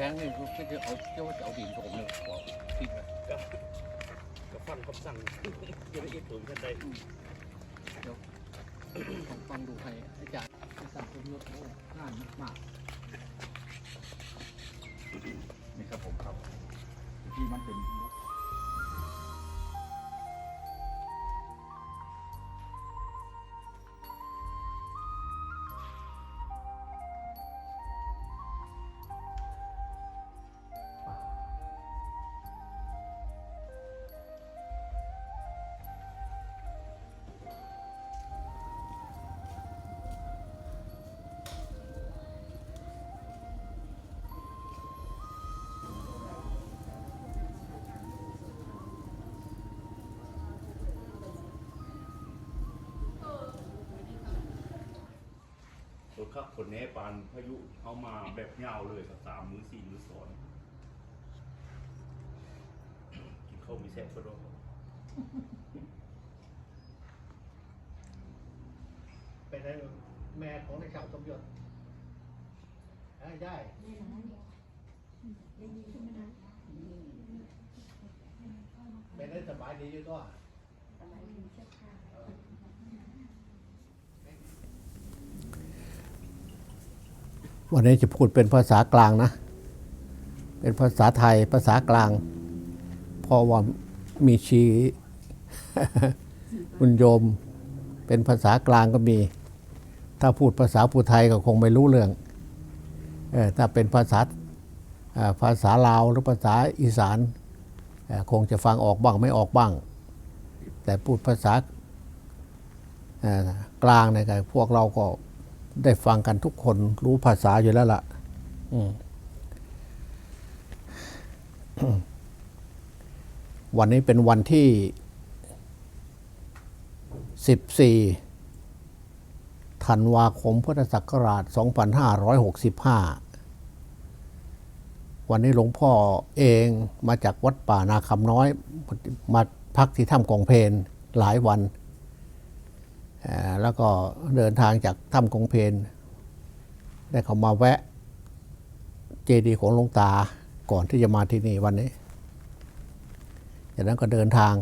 พงนี่ก็จะเอาเจ้าจะเอาดินผมเนี่ยบอกทิ้งไปก็ก็ฟังคำสั่งอยังละเอียดตัวท่านใดต้องฟังดูให้อาจารย์อาจารย์สมยศโอ้งานมากนี่ครับผมครับที่มันเป็น รถขับคนแน่ปานพายุเข้ามาแบบยาเลยครับสามมือสี่มือสอนกินข้าวมีแซ่บก็ได้เป็นแม่ของนายชาวสมยศได้ได้เป็นได้สบายดีอยู่ก็วั วันนี้จะพูดเป็นภาษากลางนะ เป็นภาษาไทยภาษากลางเพราะว่ามีชีคุณโยม เป็นภาษากลางก็มี ถ้าพูดภาษาปูไทยก็คงไม่รู้เรื่องออถ้าเป็นภาษาภาษาลาวหรือภาษาอีสานคงจะฟังออกบ้างไม่ออกบ้าง แต่พูดภาษากลางเนี่ยก็พวกเราก็ ได้ฟังกันทุกคนรู้ภาษาอยู่แล้วล่ะอืมวันนี้เป็นวันที่ 14 ธันวาคมพุทธศักราช 2565 วันนี้หลวงพ่อเองมาจากวัดป่านาคำน้อย มาพักที่ถ้ำกองเพนหลายวันเอ่อ แล้วก็เดินทางจากถ้ำกงเพนได้เข้ามาแวะเจดีย์ของหลวงตาก่อนที่จะมาที่นี่วันนี้ จากนั้นก็เดินทาง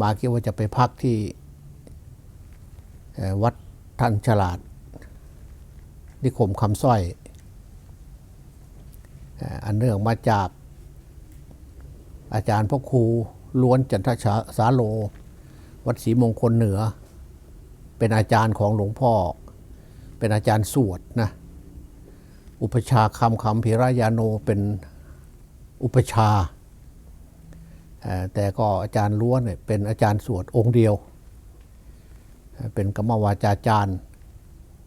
มาคิดว่าจะไปพักที่วัดท่านฉลาด นิคมคำสร้อย อันเนื่องมาจากอาจารย์พ่อครูล้วนจันทชาสาโล วัดศรีมงคลเหนือ เป็นอาจารย์ของหลวงพ่อ เป็นอาจารย์สวดนะอุปชาคำคำพิรายาโนเป็นอุปชา แต่ก็อาจารย์ล้วนเนี่ยเป็นอาจารย์สวดองค์เดียว เป็นกรรมวาจาจารย์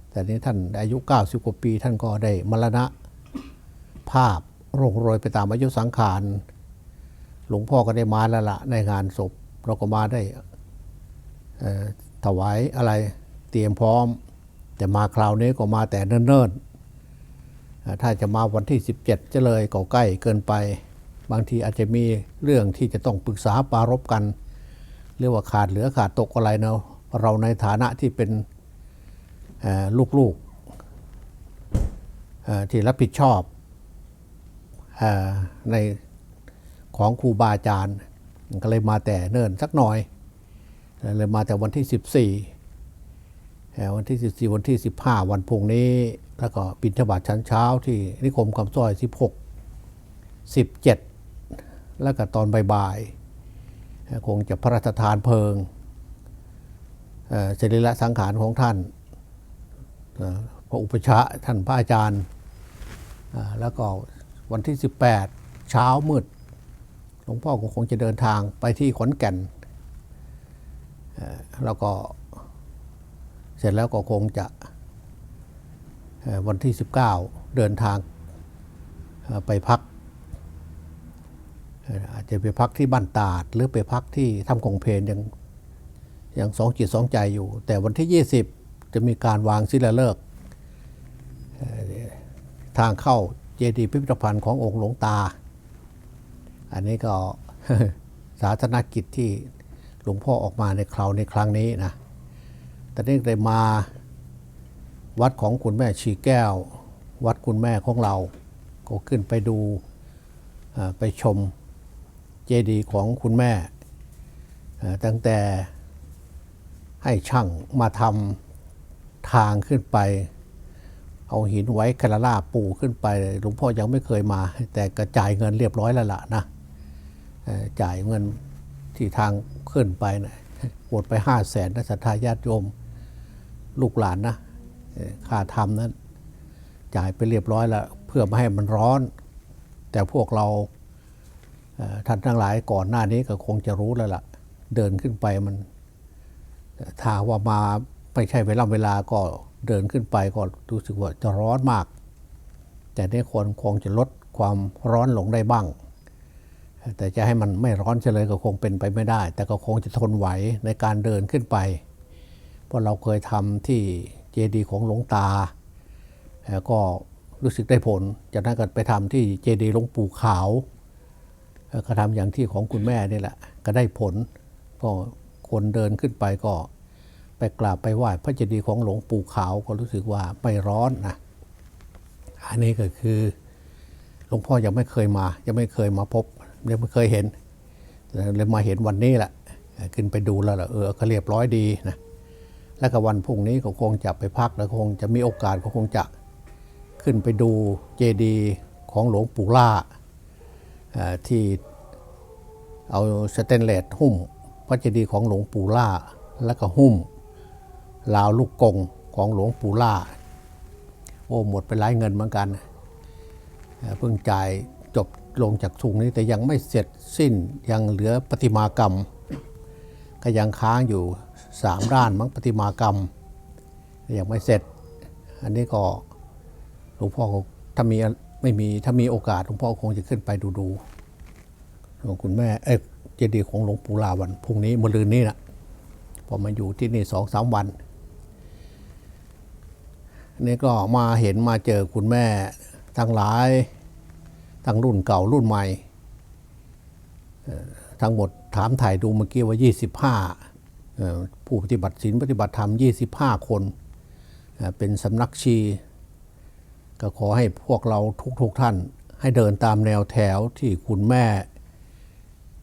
แต่นี้ท่านอายุ 90 กว่าปีท่านก็ได้มรณะภาพร่งโรยไปตามอายุสังขาร หลวงพ่อก็ได้มาแล้วละในงานศพ เราก็มาได้ ถวายอะไรเตรียมพร้อมแต่มาคราวนี้ก็มาแต่เนิ่นๆ ถ้าจะมาวันที่ 17 จะเลยก็ใกล้เกินไป บางทีอาจจะมีเรื่องที่จะต้องปรึกษาปรารบกัน เรียกว่าขาดเหลือขาดตกอะไรเนาะเราในฐานะที่เป็นลูกๆที่รับผิดชอบอในของครูบาอาจารย์ก็เลยมาแต่เนิ่นสักหน่อย เลยมาแต่วันที่ 14เอ่วันที่ 14 วันที่ 15 วันพุ่งนี้ แล้วก็บิณฑบาตชั้นเช้าที่นิคมคำซอย 16 17 แล้วก็ตอนบ่ายๆคงจะพระราชทานเพลิงเสรีระสังขารของท่านพระอุปชาท่านพระอาจารย์ แล้วก็วันที่ 18 เช้ามืดหลวงพ่อก็คงจะเดินทางไปที่ขอนแก่น แล้วก็เสร็จแล้วก็คงจะวันที่ 19 เดินทางไปพัก อาจจะไปพักที่บ้านตาด หรือไปพักที่ถ้ำกงเพนยังยังสองจิตสองใจอยู่ แต่วันที่ 20 จะมีการวางศิลาฤกษ์เอ่อทางเข้าเจดีย์พิพิธภัณฑ์ขององค์หลวงตา อันนี้ก็สาธารณกิจที่ หลวงพ่อออกมาในคราวในครั้งนี้นะแต่เนี่ได้มาวัดของคุณแม่ชีแก้ว วัดคุณแม่ของเรา ก็ขึ้นไปดูไปชมเจดีย์ของคุณแม่ ตั้งแต่ให้ช่างมาทำทางขึ้นไป เอาหินไว้กระลาปูขึ้นไปหลวงพ่อยังไม่เคยมา แต่กระจายเงินเรียบร้อยแล้วล่ะนะจ่ายเงินที่ทาง ขึ้นไปนะหมดไปห้าแสนนะศรัทธาญาติโยมลูกหลานนะเอ่อค่าทำนั้น จ่ายไปเรียบร้อยแล้วเพื่อไม่ให้มันร้อน แต่พวกเราท่านทั้งหลายก่อนหน้านี้ก็คงจะรู้แล้วล่ะ เดินขึ้นไปมันถ้าว่ามาไม่ใช่เวลาเวลาก็เดินขึ้นไปก็รู้สึกว่าจะร้อนมาก แต่ในคนคงจะลดความร้อนลงได้บ้าง แต่จะให้มันไม่ร้อนเฉลยก็คงเป็นไปไม่ได้ แต่ก็คงจะทนไหวในการเดินขึ้นไป เพราะเราเคยทำที่เจดีย์ของหลวงตา ก็รู้สึกได้ผล จากนั้นก็ไปทำที่เจดีย์หลวงปู่ขาวก็ทำอย่างที่ของคุณแม่นี่แหละ ก็ได้ผล ก็คนเดินขึ้นไปก็ไปกราบไปไหว้พระเจดีย์ของหลวงปู่ขาวก็รู้สึกว่าไม่ร้อนนะ อันนี้ก็คือหลวงพ่อยังไม่เคยมา ยังไม่เคยมาพบ ยังไม่เคยเห็นเลยมาเห็นวันนี้แหละขึ้นไปดูแล้วล่ะเออก็เรียบร้อยดีนะแล้วก็วันพรุ่งนี้ก็คงจะไปพักแล้วคงจะมีโอกาสก็คงจะขึ้นไปดูเจดีย์ของหลวงปู่ล่าที่เอาสเตนเลสหุ้มพระเจดีย์ของหลวงปู่ล่า แล้วก็หุ้มลาวลูกกงของหลวงปู่ล่า โอ้หมดไปหลายเงินเหมือนกันเพิ่งจ่าย ลงจากทุงนี้แต่ยังไม่เสร็จสิ้นยังเหลือประติมากรรม ก็ยังค้างอยู่สามด้านมั้งประติมากรรม ยังไม่เสร็จ อันนี้ก็หลวงพ่อถ้ามีไม่มีถ้ามีโอกาสหลวงพ่อคงจะขึ้นไปดูดูของคุณแม่เอ้ยเจดีย์ของหลวงปู่ลาวันพรุ่งนี้มะรืนนี้นะพอมาอยู่ที่นี่สองสามวันนี่ก็มาเห็นมาเจอคุณแม่ทั้งหลาย ทั้งรุ่นเก่ารุ่นใหม่ ทั้งหมดถามถ่ายดูเมื่อกี้ว่า 25 ผู้ปฏิบัติศีลปฏิบัติธรรม 25 คนเอ่อเป็นสำนักชี ก็ขอให้พวกเราทุกๆทท่าน ให้เดินตามแนวแถวที่คุณแม่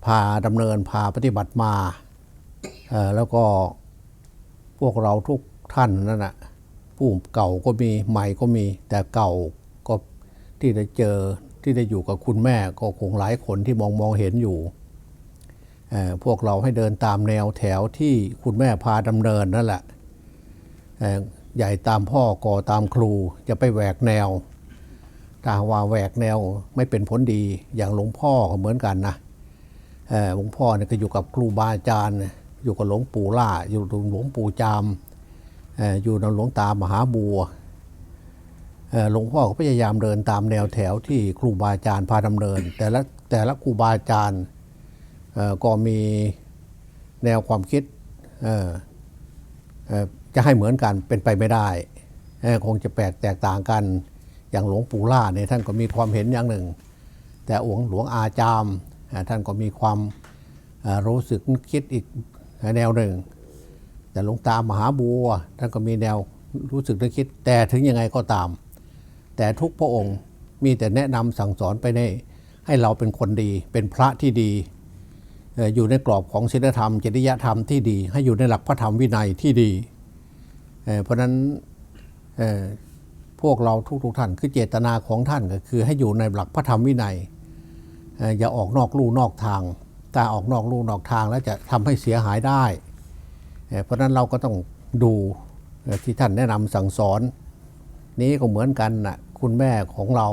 พาดำเนินพาปฏิบัติมา แล้วก็พวกเราทุกท่านนั่นแหะผู้เก่าก็มีใหม่ก็มีแต่เก่าก็ที่ได้เจอ ที่ได้อยู่กับคุณแม่ก็คงหลายคนที่มองมองเห็นอยู่ พวกเราให้เดินตามแนวแถวที่คุณแม่พาดำเนินนั่นแหละใหญ่ตามพ่อก่อตามครูจะไปแหวกแนวถ้าว่าแหวกแนวไม่เป็นผลดีอย่างหลวงพ่อก็เหมือนกันนะหลวงพ่อเนี่ยก็อยู่กับครูบาอาจารย์ อยู่กับหลวงปู่ล่า อยู่กับหลวงปู่จามอยู่ในหลวงตามหาบัว หลวงพ่อก็พยายามเดินตามแนวแถวที่ครูบาอาจารย์พาดำเนิน แต่ละแต่ละครูบาอาจารย์ก็มีแนวความคิดจะให้เหมือนกันเป็นไปไม่ได้คงจะแปลกแตกต่างกันอย่างหลวงปู่ล่าเนี่ยท่านก็มีความเห็นอย่างหนึ่ง แต่องค์หลวงอาจามท่านก็มีความรู้สึกนึกคิดอีกแนวหนึ่ง แต่หลวงตามหาบัวท่านก็มีแนวรู้สึกนึกคิดแต่ถึงยังไงก็ตาม แต่ทุกพระองค์มีแต่แนะนำสั่งสอนไปในให้เราเป็นคนดี เป็นพระที่ดี อยู่ในกรอบของศีลธรรมจริยธรรมที่ดี ให้อยู่ในหลักพระธรรมวินัยที่ดีเเพราะฉะนั้นพวกเราทุกๆท่านคือเจตนาของท่านก็คือให้อยู่ในหลักพระธรรมวินัยออย่าออกนอกลู่นอกทางถ้าออกนอกลู่นอกทางแล้วจะทำให้เสียหายได้เเพราะฉะนั้นเราก็ต้องดูที่ท่านแนะนำสั่งสอน นี้ก็เหมือนกันนะคุณแม่ของเรา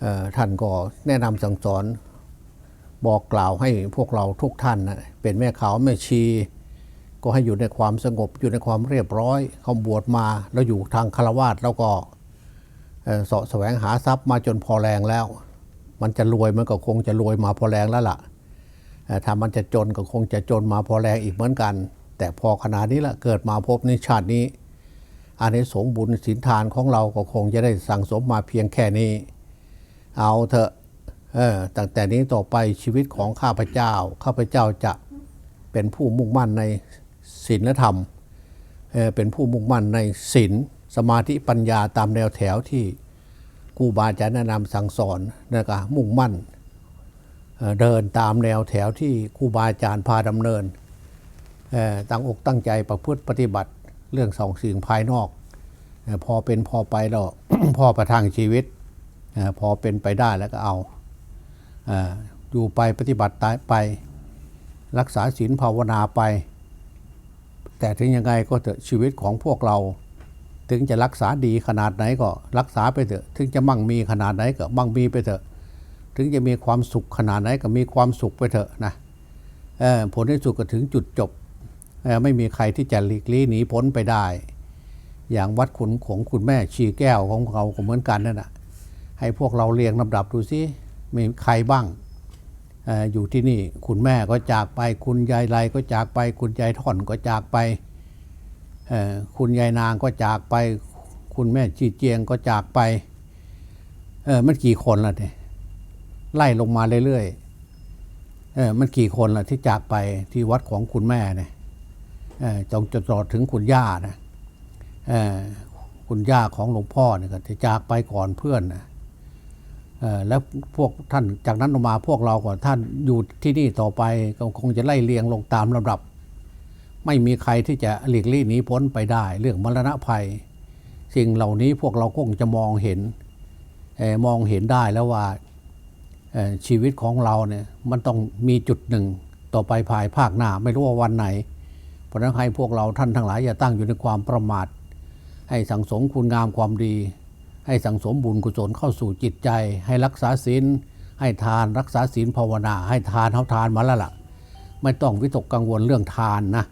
เท่านก็แนะนำสั่งสอน บอกกล่าวให้พวกเราทุกท่านนะเป็นแม่ขาวแม่ชี ก็ให้อยู่ในความสงบอยู่ในความเรียบร้อยเขาบวชมาแล้วอยู่ทางคารวาสแล้วก็เอ่อเสาะแสวงหาทรัพย์มาจนพอแรงแล้ว มันจะรวยมันก็คงจะรวยมาพอแรงแล้วล่ะเอ่อถ้ามันจะจนก็คงจะจนมาพอแรงอีกเหมือนกัน แต่พอขนาดนี้ละเกิดมาพบในชาตินี้ อานิสงส์บุญศีลทานของเราก็คงจะได้สั่งสมมาเพียงแค่นี้ เอาเถอะเออตั้งแต่นี้ต่อไปชีวิตของข้าพเจ้า ข้าพเจ้าจะเป็นผู้มุ่งมั่นในศีลธรรมเเป็นผู้มุ่งมั่นในศีลสมาธิปัญญาตามแนวแถวที่ครูบาอาจารย์แนะนำสั่งสอนแล้วก็มุ่งมั่นเเดินตามแนวแถวที่ครูบาอาจารย์พาดำเนินตั้งอกตั้งใจประพฤติปฏิบัติ เรื่องสองสิ่งภายนอก พอเป็นพอไปแล้วพอประทังชีวิต พอเป็นไปได้แล้วก็เอาอยู่ไปปฏิบัติตายไป รักษาศีลภาวนาไป แต่ถึงยังไงก็เถอะชีวิตของพวกเรา ถึงจะรักษาดีขนาดไหนก็รักษาไปเถอะ ถึงจะมั่งมีขนาดไหนก็มั่งมีไปเถอะ ถึงจะมีความสุขขนาดไหนก็มีความสุขไปเถอะนะผลที่สุดก็ถึงจุดจบ ไม่มีใครที่จะหลีกลี่หนีพ้นไปได้ อย่างวัดขุนของคุณแม่ชีแก้วของเราก็เหมือนกันนั่นแหะให้พวกเราเรียงลำดับดูสิมีใครบ้างออยู่ที่นี่คุณแม่ก็จากไป คุณยายไรก็จากไป คุณยายท่อนก็จากไป คุณยายนางก็จากไป คุณแม่จีเจียงก็จากไปเออมันกี่คนล่ะเนี่ยไล่ลงมาเรื่อยๆเออมันกี่คนล่ะที่จากไปที่วัดของคุณแม่เนี่ย จงจะตลอดถึงคุณย่านะคุณย่าของหลวงพ่อเนี่ยก็จะจากไปก่อนเพื่อนนะแล้วพวกท่านจากนั้นออกมาพวกเราก่อนท่านอยู่ที่นี่ต่อไปก็คงจะไล่เลียงลงตามลำดับ ไม่มีใครที่จะหลีกลี่หนีพ้นไปได้ เรื่องมรณะภัย สิ่งเหล่านี้พวกเราคงจะมองเห็นอมองเห็นได้แล้วว่าชีวิตของเราเนี่ยมันต้องมีจุดหนึ่งต่อไปภายภาคหน้า ไม่รู้ว่าวันไหน ราะนั้นให้พวกเราท่านทั้งหลายอย่าตั้งอยู่ในความประมาท ให้สังสมคุณงามความดี ให้สังสมบุญกุศลเข้าสู่จิตใจ ให้รักษาศีลให้ทานรักษาศีลภาวนา ให้ทานเท่าทานมาแล้วล่ะ ไม่ต้องวิตกกังวลเรื่องทานนะ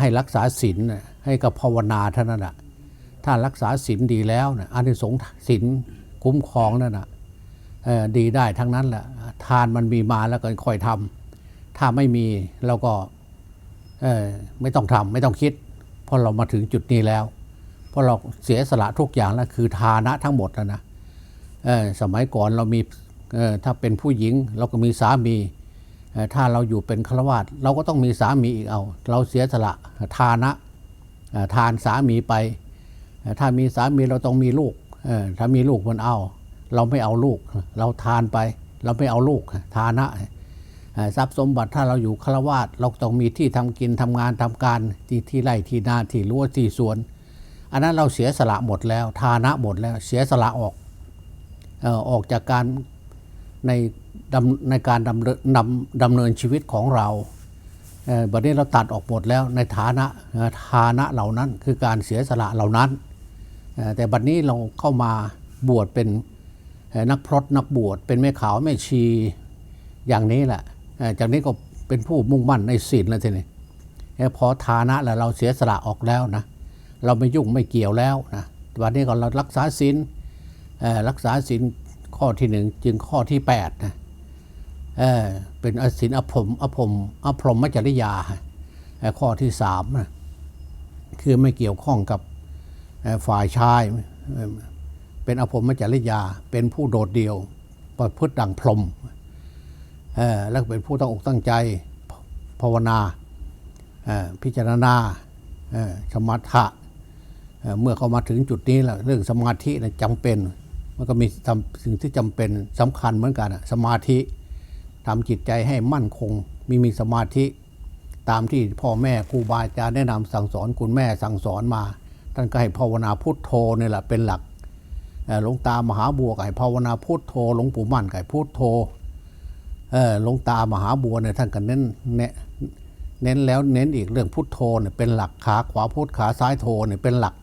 ให้รักษาศีลให้กับภาวนาเท่านั้นแหะถ้ารักษาศีลดีแล้วนะอานิสงส์ศีลคุ้มครองนั่นนะดีได้ทั้งนั้นแหละทานมันมีมาแล้วก็ค่อยทำถ้าไม่มีเราก็ ไม่ต้องทำไม่ต้องคิด เพราะเรามาถึงจุดนี้แล้ว เพราะเราเสียสละทุกอย่างแล้วคือทานะทั้งหมดนะนะสมัยก่อนเรามีถ้าเป็นผู้หญิงเราก็มีสามีถ้าเราอยู่เป็นฆราวาสเราก็ต้องมีสามีอีกเอา เราเสียสละทานะทานสามีไป ถ้ามีสามีเราต้องมีลูกถ้ามีลูกมันเอา เราไม่เอาลูก เราทานไป เราไม่เอาลูก ทานะ ทรัพย์สมบัติถ้าเราอยู่ฆราวาสเราต้องมีที่ทำกินทำงานทำการที่ที่ไร่ที่นาที่รั้วที่สวน อันนั้นเราเสียสละหมดแล้วทานะหมดแล้วเสียสละออกออกจากการในดำในการดำเนินดำดำเนินชีวิตของเราบัดนี้เราตัดออกหมดแล้วในฐานะฐานะเหล่านั้นคือการเสียสละเหล่านั้น แต่บัดนี้เราเข้ามาบวชเป็นนักพรตนักบวชเป็นแม่ขาวแม่ชีอย่างนี้แหละ จากนี้ก็เป็นผู้มุ่งมั่นในศีลแล้วทีนี้พอฐานะแล้วเราเสียสละออกแล้วนะเราไม่ยุ่งไม่เกี่ยวแล้วนะวันนี้ก็เรารักษาศีลรักษาศีลข้อที่หนึ่งจึงข้อที่แปดนะเเป็นอศีลอภมอภมอภรมมจริยา ข้อที่สามนะคือไม่เกี่ยวข้องกับฝ่ายชาย เป็นอภรมมจริยา เป็นผู้โดดเดี่ยวประพฤติดังพรหม แล้วก็เป็นผู้ตั้งอกตั้งใจภาวนาพิจารณาสมถะเอ่อเมื่อเขามาถึงจุดนี้แล้วเรื่องสมาธินะจำเป็น มันก็มีสิ่งที่จำเป็นสำคัญเหมือนกันสมาธิทำจิตใจให้มั่นคงมีมีสมาธิ ตามที่พ่อแม่ครูบาอาจารย์แนะนำสั่งสอนคุณแม่สั่งสอนมาท่านก็ให้ภาวนาพุทโธนี่แหละเป็นหลักหลวงตามหาบัวก็ให้ภาวนาพุทโธหลวงปู่มั่นก็ให้พุทโธ หลวงตามหาบัวเนี่ยท่านก็เน้นเน้นเน้นแล้วเน้นอีกเรื่องพุทโธเนี่ยเป็นหลักขาขวาพุทขาซ้ายโธเนี่ยเป็นหลัก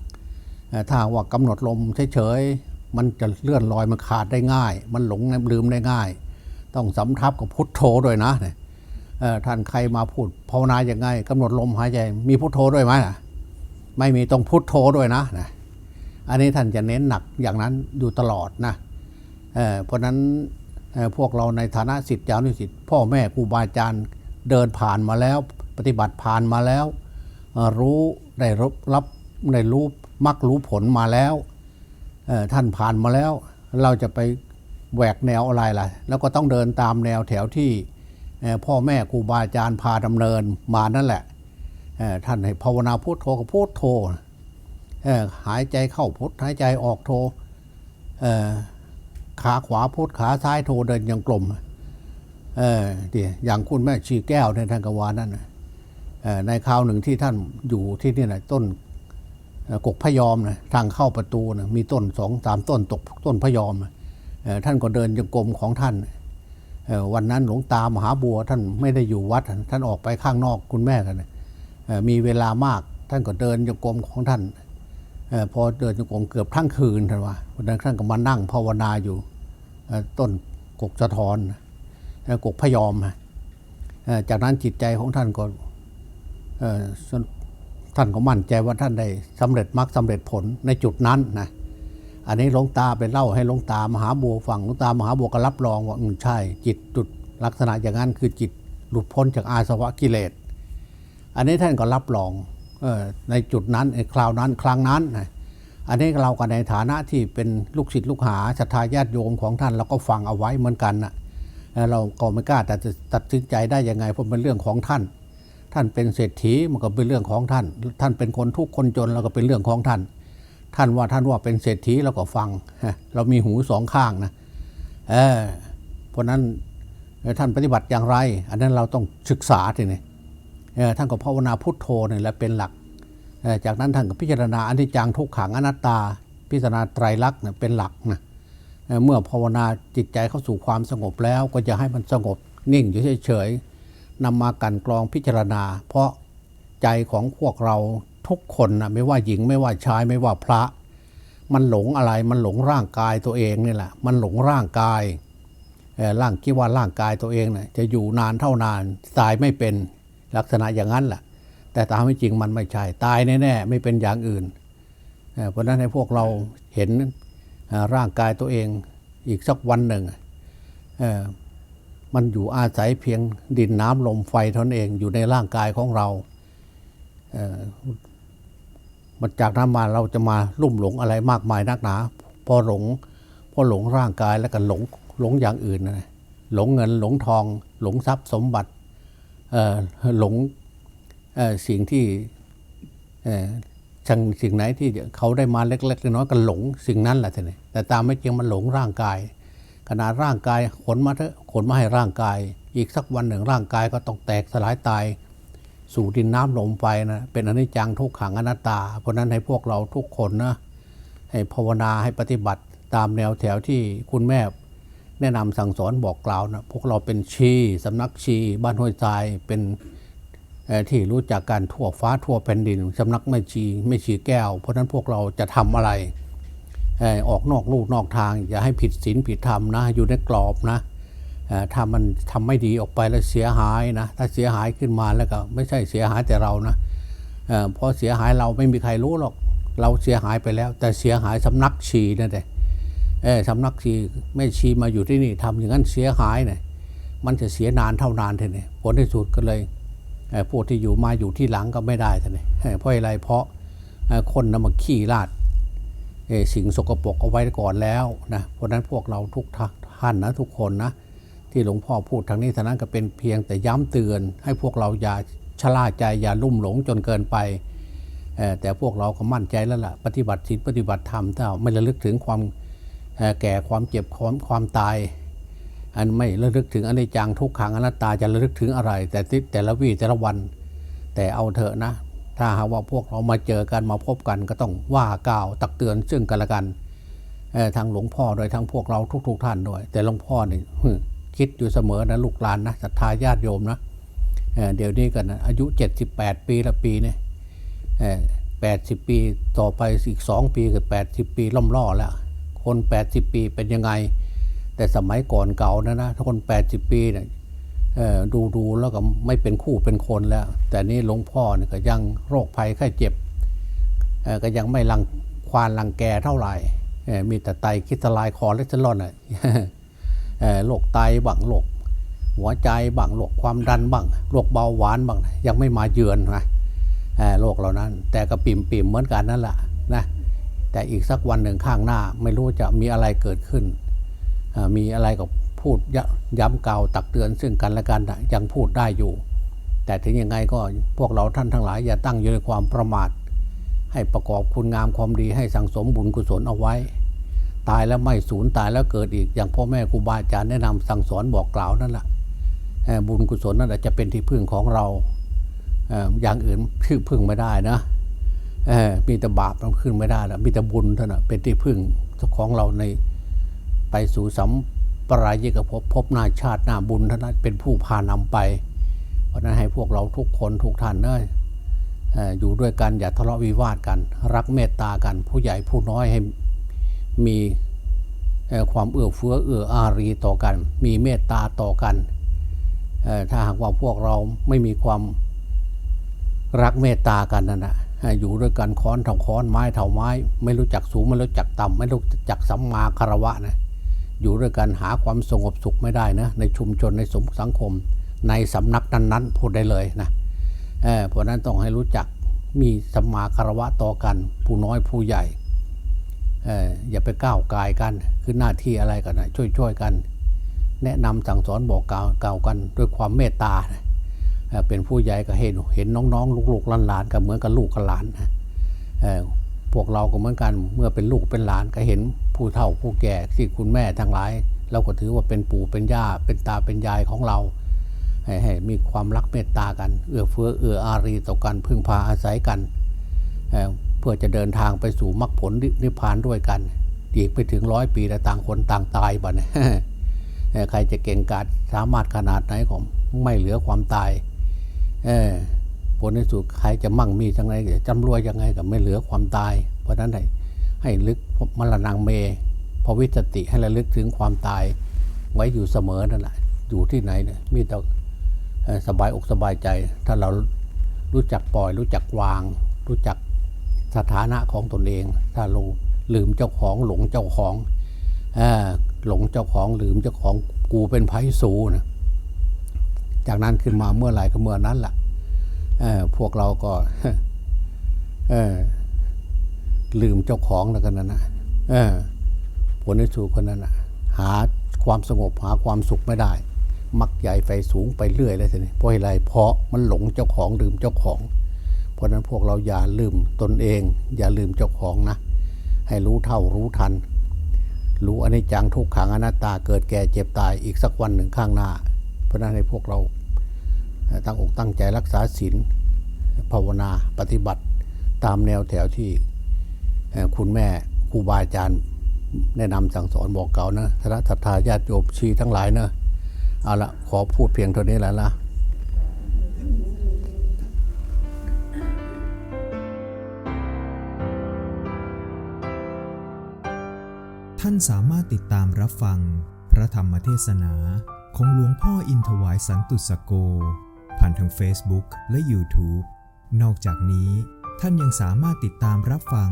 ถ้าว่ากำหนดลมเฉยๆมันจะเลื่อนลอยมันขาดได้ง่าย มันหลงลืมได้ง่าย ต้องสำทับกับพุทโธด้วยนะเนี่ยท่านใครมาพูดภาวนาอย่างไงกำหนดลมหายใจมีพุทโธด้วยไหมน่ะไม่มีต้องพุทโธด้วยนะนะอันนี้ท่านจะเน้นหนักอย่างนั้นอยู่ตลอดนะเเพราะฉะนั้น พวกเราในฐานะสิทธิ์เจ้านิสิทธิ์พ่อแม่ครูบาอาจารย์เดินผ่านมาแล้ว ปฏิบัติผ่านมาแล้ว รู้ได้รับรับได้รู้มักรู้ผลมาแล้วท่านผ่านมาแล้ว เราจะไปแหวกแนวอะไรล่ะ แล้วก็ต้องเดินตามแนวแถวที่พ่อแม่ครูบาอาจารย์พาดำเนินมานั่นแหละท่านให้ภาวนาพุทโธกับพุทโธหายใจเข้าพุทหายใจออกโธ ขาขวาพุทขาซ้ายโทเดินยังกลมเออเดี๋ยอย่างคุณแม่ชีแก้วในทางกวานั่นนะเอ่อในคราวหนึ่งที่ท่านอยู่ที่นี่นะต้นกกพยอมนะทางเข้าประตูนะมีต้นสองสามต้นตกต้นพยอมนะเอ่อท่านก็เดินจงกรมของท่านเอ่อวันนั้นหลวงตามหาบัวท่านไม่ได้อยู่วัด ท่านออกไปข้างนอกคุณแม่กันนะเอ่อมีเวลามากท่านก็เดินจงกรมของท่านเออพอเดินจงกรมเกือบทั้งคืนท่านว่าวันนั้นท่านก็มานั่งภาวนาอยู่ ต้นกกสะทอนกกพยอมนะจากนั้นจิตใจของท่านก็ท่านก็มั่นใจว่าท่านได้สำเร็จมรรคสำเร็จผลในจุดนั้นนะอันนี้หลวงตาไปเล่าให้หลวงตามหาบัวฟังหลวงตามหาบัวก็รับรองว่าอืมใช่ จิตจุดลักษณะอย่างนั้นคือจิตหลุดพ้นจากอาสวะกิเลส อันนี้ท่านก็รับรองออในจุดนั้นในคราวนั้นครั้งนั้นนะ อันนี้เราก็ในฐานะที่เป็นลูกศิษย์ลูกหาศรัทธาญาติโยมของท่านเราก็ฟังเอาไว้เหมือนกันนะเราก็ไม่กล้าแต่จะตัดสินใจได้ยังไงเพราะเป็นเรื่องของท่าน ท่านเป็นเศรษฐีมันก็เป็นเรื่องของท่าน ท่านเป็นคนทุกคนจนเราก็เป็นเรื่องของท่าน ท่านว่าท่านว่าเป็นเศรษฐีเราก็ฟัง เรามีหูสองข้างนะเออเพราะนั้นท่านปฏิบัติอย่างไร อันนั้นเราต้องศึกษาทีนี้ท่านก็ภาวนาพุทโธนี่แหละเป็นหลัก จากนั้นท่านก็พิจารณาอนิจจังทุกขังอนัตตา พิจารณาไตรลักษณ์เป็นหลักนะเมื่อภาวนาจิตใจเข้าสู่ความสงบแล้วก็จะให้มันสงบนิ่งอยู่เฉยๆนำมากันกรองพิจารณา เพราะใจของพวกเราทุกคนนะไม่ว่าหญิงไม่ว่าชายไม่ว่าพระ มันหลงอะไรมันหลงร่างกายตัวเองนี่แหละ มันหลงร่างกายร่างคิดว่าร่างกายตัวเองนะจะอยู่นานเท่านานตายไม่เป็นลักษณะอย่างนั้นแหละ แต่ตามไม่จริงมันไม่ใช่ ตายแน่ๆไม่เป็นอย่างอื่น เพราะนั้นให้พวกเราเห็นร่างกายตัวเองอีกสักวันหนึ่ง มันอยู่อาศัยเพียงดินน้ำลมไฟเท่านั้นเองอยู่ในร่างกายของเราเมันจากนั้นมาเราจะมาลุ่มหลงอะไรมากมายนักหนา พอหลงพอหลงร่างกายแล้วก็หลงหลงอย่างอื่นนะหลงเงินหลงทอง หลงทรัพย์สมบัติหลง สิ่งที่เอ่อช่างสิ่งไหนที่เขาได้มาเล็กๆน้อยๆก็หลงสิ่งนั้นแหละท่านแต่ตามไม่จริงมันหลงร่างกาย ขนาดร่างกายขนมาเถอะขนมาให้ร่างกาย อีกสักวันหนึ่งร่างกายก็ต้องแตกสลายตาย สู่ดินน้ำลมไฟนะเป็นอนิจจังทุกขังอนัตตา เพราะนั้นให้พวกเราทุกคนนะให้ภาวนาให้ปฏิบัติตามแนวแถวที่คุณแม่แนะนำสั่งสอนบอกกล่าวนะพวกเราเป็นชีสำนักชีบ้านห้วยทรายเป็น ที่รู้จักการทั่วฟ้าทั่วแผ่นดินสำนักไม่ชีไม่ชีแก้ว เพราะนั้นพวกเราจะทำอะไรออกนอกลูกนอกทาง อย่าให้ผิดศีลผิดธรรมนะ อยู่ในกรอบนะถ้ามันทำไม่ดีออกไปแล้วเสียหายนะ ถ้าเสียหายขึ้นมาแล้วก็ไม่ใช่เสียหายแต่เรานะเพราะเสียหายเราไม่มีใครรู้หรอกเราเสียหายไปแล้ว แต่เสียหายสำนักชีนั่นแหละเออสำนักชีไม่ชีมาอยู่ที่นี่ทำอย่างนั้นเสียหายเนี่ยมันจะเสียนานเท่านานเท่านี้ผลที่สุดก็เลย พวกที่อยู่มาอยู่ที่หลังก็ไม่ได้ท่านนี่เอ่อเพราะอะไรเพราะคนนำมาขี้ราดสิ่งสกปรกเอาไว้ก่อนแล้วนะเพราะนั้นพวกเราทุกท่านนะทุกคนนะที่หลวงพ่อพูดทางนี้ทางนั้นก็เป็นเพียงแต่ย้ำเตือน ให้พวกเราอย่าชะล่าใจอย่าลุ่มหลงจนเกินไปแต่พวกเราก็มั่นใจแล้วล่ะ ปฏิบัติศีลปฏิบัติธรรมถ้าไม่ระลึกถึงความแก่ความเจ็บความความตาย อันไม่ระลึกถึงอนิจจังทุกขังอนัตตาจะระลึกถึงอะไร แต่แต่ละวี่แต่ละวัน แต่เอาเถอะนะ ถ้าหากว่าพวกเรามาเจอกันมาพบกันก็ต้องว่ากล่าวตักเตือนซึ่งกันและกันทางหลวงพ่อโดยทั้งพวกเราทุก ๆ ท่านด้วย แต่หลวงพ่อนี่คิดอยู่เสมอนะลูกหลานนะศรัทธาญาติโยมนะเเดี๋ยวนี้กันนะอายุ 78 ปีละปีเนี่ยแปดสิบปีต่อไปอีกสองปีกับ80ปีล่อมล่อแล้ว คน80ปีเป็นยังไง แต่สมัยก่อนเก่านะนะถ้าคน 80 ปีเนี่ยดูดูแล้วก็ไม่เป็นคู่เป็นคนแล้ว แต่นี่หลวงพ่อเนี่ยก็ยังโรคภัยไข้เจ็บก็ยังไม่รังควานรังแกเท่าไหร่มีแต่ไตคิดลายคอเลสเตอรอลอะเอ่อโรคไตบังโรคหัวใจบังโรคความดันบังโรคเบาหวานบังยังไม่มาเยือนนะโรคเหล่านั้น แต่ก็ปิ่มปิ่มๆเหมือนกันนั่นแหละนะแต่อีกสักวันหนึ่งข้างหน้า ไม่รู้จะมีอะไรเกิดขึ้น มีอะไรก็พูดยย้ำกล่าวตักเตือนซึ่งกันและกันยังพูดได้อยู่ แต่ถึงยังไงก็พวกเราท่านทั้งหลายอย่าตั้งอยู่ในความประมาท ให้ประกอบคุณงามความดีให้สังสมบุญกุศลเอาไว้ ตายแล้วไม่สูญตายแล้วเกิดอีกอย่างพ่อแม่ครูบาอาจารย์แนะนำสั่งสอนบอกกล่าวนั่นแหละบุญกุศลนั่นแหละจะเป็นที่พึ่งของเราอย่างอื่นชื่อพึ่งไม่ได้นะมีแต่บาปมันขึ้นไม่ได้แล้วมีแต่บุญเท่านั้นเป็นที่พึ่งของเราใน ไปสู่สัมปรายกภพภพหน้าชาติหน้าบุญท่านเป็นผู้พานำไป เพราะนั้นให้พวกเราทุกคนทุกท่านเนยเอ่ออยู่ด้วยกันอย่าทะเลาะวิวาทกัน รักเมตตากัน ผู้ใหญ่ผู้น้อยให้มีความเอื้อเฟื้อเอื้ออารีต่อกัน มีเมตตาต่อกันถ้าหากว่าพวกเราไม่มีความรักเมตตากันนั่นนะอยู่ด้วยกันค้อนเท่าค้อนไม้เท่าไม้ ไม่รู้จักสูงไม่รู้จักต่ำไม่รู้จักสัมมาคารวะนะ อยู่ด้วยกันหาความสงบสุขไม่ได้นะในชุมชนในสมสังคม ในสำนักนั้นๆพูดได้เลยนะเเพราะนั้นต้องให้รู้จักมีสมาคารวะต่อกัน ผู้น้อยผู้ใหญ่ออย่าไปก้าวกายกันคือหน้าที่อะไรกันนะช่วยๆกัน แนะนำสั่งสอนบอกกล่าวกล่าวกันด้วยความเมตตานะเป็นผู้ใหญ่ก็เห็นเห็นน้องๆ ลูกๆหลานๆก็เหมือนกับลูกกับหลานนะพวกเราก็เหมือนกันเมื่อเป็นลูกเป็นหลานก็เห็น ผู้เฒ่าผู้แก่ที่คุณแม่ทั้งหลาย เราก็ถือว่าเป็นปู่เป็นย่าเป็นตาเป็นยายของเราให้ให้มีความรักเมตตากัน เอื้อเฟื้อเอื้ออารีต่อกันพึ่งพาอาศัยกันเเพื่อจะเดินทางไปสู่มรรคผลนิพพานด้วยกัน อีกไปถึงร้อยปีแล้วต่างคนต่างตายบ่เนี่ยใครจะเก่งกาจสามารถขนาดไหนก็ไม่เหลือความตายเออผลในสุดใครจะมั่งมีจังไงจะจำรวยยังไงก็ไม่เหลือความตาย เพราะฉะนั้นให้ ให้ลึกมรณงเมพวิสติให้ระลึกถึงความตายไว้อยู่เสมอนั่นแหละอยู่ที่ไหนเนี่ยมีแต่สบายอกสบายใจ ถ้าเรารู้จักปล่อย รู้จักวาง รู้จักสถานะของตนเอง ถ้าเราลืมเจ้าของหลงเจ้าของอหลงเจ้าของลืมเจ้าของกูเป็นไพสูนะจากนั้นขึ้นมาเมื่อไหร่ก็เมื่อนั้นแหละพวกเราก็ ลืมเจ้าของแล้วกันนะนะเออผลในสู่คนนั้นนะหาความสงบหาความสุขไม่ได้ มักใหญ่ไฟสูงไปเรื่อยเลยทีนี้เพราะอะไรเพราะมันหลงเจ้าของลืมเจ้าของ เพราะนั้นพวกเราอย่าลืมตนเอง อย่าลืมเจ้าของนะ ให้รู้เท่ารู้ทัน รู้อนิจจังทุกขังอนัตตาเกิดแก่เจ็บตายอีกสักวันหนึ่งข้างหน้า เพราะนั้นให้พวกเราตั้งอกตั้งใจรักษาศีลภาวนาปฏิบัติตามแนวแถวที่ คุณแม่ครูบาอาจารย์แนะนำสั่งสอนบอกเก่านะคณะศรัทธาญาติโยมชีทั้งหลายเนะเอาละขอพูดเพียงเท่านี้แหล้วละท่านสามารถติดตามรับฟัง พระธรรมเทศนาของหลวงพ่ออินทวายสันตุสโก ผ่านทาง Facebook และ YouTube นอกจากนี้ท่านยังสามารถติดตามรับฟัง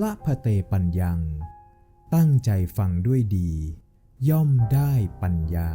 ละพะเตปัญญัง ตั้งใจฟังด้วยดี ย่อมได้ปัญญา